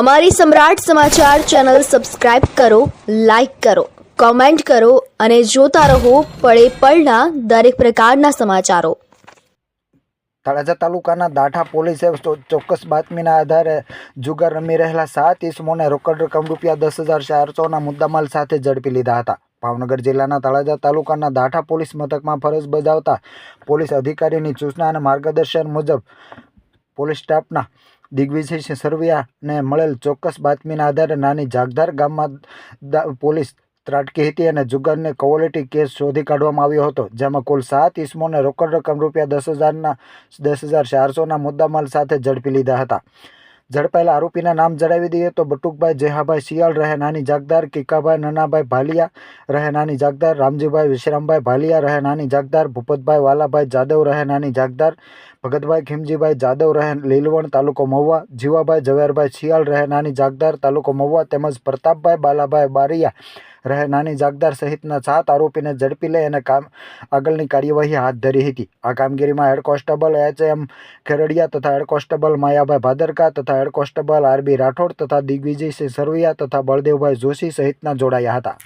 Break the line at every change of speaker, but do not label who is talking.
અમારી Samrat Samachar channel subscribe કરો, like કરો, કોમેન્ટ કરો અને જોતા રહો પળે પળના દરેક પ્રકારના સમાચારો.
તળાજા તાલુકાના દાઠા પોલીસે ચોક્કસ બાતમીના આધારે જુગાર રમી રહેલા સાત ઈસમોને રોકડ રકમ રૂપિયા દસ હજાર ચારસોના મુદ્દામાલ સાથે ઝડપી લીધા હતા. ભાવનગર જિલ્લાના તળાજા તાલુકાના દાઠા પોલીસ મથકમાં ફરજ બજાવતા પોલીસ અધિકારીની સૂચના અને માર્ગદર્શન મુજબ પોલીસ સ્ટાફના દિગ્વિજયસિંહ સરવિયાને મળેલ ચોક્કસ બાતમીના આધારે નાની જાગધાર ગામમાં પોલીસ ત્રાટકી હતી અને જુગારની ક્વોલિટી કેસ શોધી કાઢવામાં આવ્યો હતો, જેમાં કુલ સાત ઈસમોને રોકડ રકમ રૂપિયા દસ હજારના, દસ હજાર ચારસોના મુદ્દામાલ સાથે ઝડપી લીધા હતા. ઝડપાયેલા આરોપીના નામ જણાવી દઈએ તો બટુકભાઈ જેહાભાઈ શિયાળ રહે નાની જાગદાર, કિકાભાઈ નનાભાઈ ભાલિયા રહે નાની જાગદાર, રામજીભાઈ વિશ્રામભાઈ ભાલિયા રહે નાની જાગદાર, ભૂપતભાઈ વાલાભાઈ જાદવ રહે નાની જાગદાર, ભગતભાઈ ખીમજીભાઈ જાદવ રહે લીલવણ તાલુકો મહુવા, જીવાભાઈ ઝવેરભાઈ શિયાળ રહે નાની જાગદાર તાલુકો મહુવા તેમજ પ્રતાપભાઈ બાલાભાઈ બારિયા રહે. નાની જાગદાર સહિતના સાત આરોપીને ઝડપી લઈ અને કામ, આગળની કાર્યવાહી હાથ ધરી હતી. આ કામગીરીમાં હેડ કોન્સ્ટેબલ એચ. એમ. ખેરડિયા તથા હેડ કોન્સ્ટેબલ માયાભાઈ ભાદરકા તથા હેડ કોન્સ્ટેબલ આરબી રાઠોડ તથા દિગ્વિજયસિંહ સરવૈયા તથા બળદેવભાઈ જોશી સહિતના જોડાયા હતા.